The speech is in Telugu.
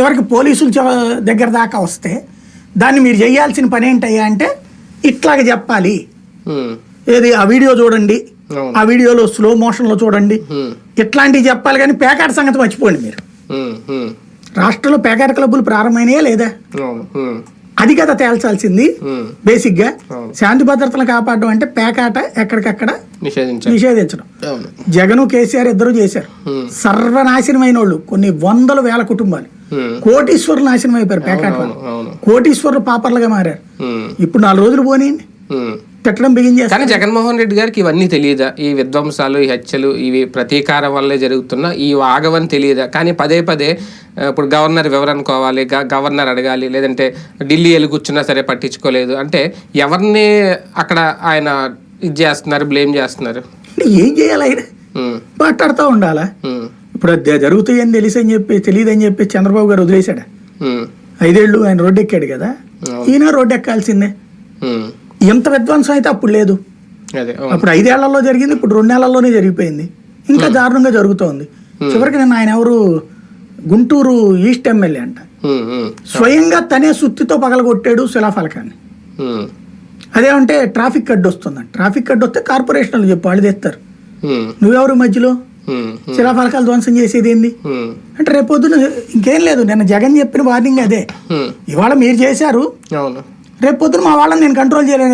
చివరికి పోలీసుల దగ్గర దాకా వస్తే దాన్ని మీరు చేయాల్సిన పని ఏంటయ్యా అంటే ఇట్లాగ చెప్పాలి. ఏది ఆ వీడియో చూడండి. ఆ వీడియోలో స్లో మోషన్లో చూడండి ఇట్లాంటివి చెప్పాలి కానీ పేకాట సంగతి మర్చిపోండి మీరు. రాష్ట్రంలో పేకాట క్లబ్బులు ప్రారంభమైనాయా లేదా? అది కదా తేల్చాల్సింది బేసిక్గా. శాంతి భద్రతలను కాపాడడం అంటే పేకాట ఎక్కడికక్కడ నిషేధించడం. జగన్ కేసీఆర్ ఇద్దరు చేశారు. సర్వనాశనమైన వాళ్ళు కొన్ని వందల వేల కుటుంబాలు. కోటీశ్వరులు నాశనం అయిపోయారు పేకాట కోటీశ్వరులు పాపర్లుగా మారారు. ఉమ్, ఇప్పుడు నాలుగు రోజులు పోనీయండి. ఉమ్. తిట్టడం బిగిన్ చేస్తారు. కానీ జగన్మోహన్ రెడ్డి గారికి ఇవన్నీ తెలియదా? ఈ విధ్వంసాలు ఈ హత్యలు ఇవి ప్రతీకారం వల్లే జరుగుతున్న ఈ ఆగవని తెలియదా? కానీ పదే పదే ఇప్పుడు గవర్నర్ వివరనుకోవాలి గ- గవర్నర్ అడగాలి లేదంటే ఢిల్లీ వెళ్ళి కూర్చున్నా సరే పట్టించుకోలేదు. అంటే ఎవరిని అక్కడ ఆయన ఇది చేస్తున్నారు బ్లేమ్ చేస్తున్నారు? ఏం చేయాలి ఆయన? మాట్లాడుతూ ఉండాలా? ఇప్పుడు అది జరుగుతాయని తెలిసి అని చెప్పి తెలియదని చెప్పి చంద్రబాబు గారు వదిలేశాడు? ఉమ్, ఐదేళ్ళు ఆయన రోడ్డు ఎక్కాడు కదా. ఈయన రోడ్డు ఎక్కాల్సిందే. ఎంత విధ్వంసం అయితే అప్పుడు లేదు. అప్పుడు ఐదేళ్ళలో జరిగింది ఇప్పుడు రెండు నెలల్లోనే జరిగిపోయింది. ఇంకా దారుణంగా జరుగుతోంది. చివరికి నిన్న ఆయన ఎవరు? గుంటూరు ఈస్ట్ ఎమ్మెల్యే అంట. స్వయంగా తనే సుత్తితో పగలగొట్టాడు శిలాఫలకాన్ని అదేమంటే ట్రాఫిక్ అడ్డు వస్తుందంట ట్రాఫిక్ అడ్డు వస్తే కార్పొరేషన్ వాళ్ళు చెప్పు వాళ్ళు తెస్తారు. నువ్వెవరు మధ్యలో? ఉమ్, శిలాఫలకాలు ధ్వంసం చేసేది ఏంది ఉమ్, అంటే రేపొద్దున ఇంకేం లేదు. నిన్న జగన్ చెప్పిన వార్నింగ్ అదే. ఉమ్. ఇవాళ మీరు చేశారు. రేపొద్దున మా వాళ్ళని నేను కంట్రోల్ చేయలేను.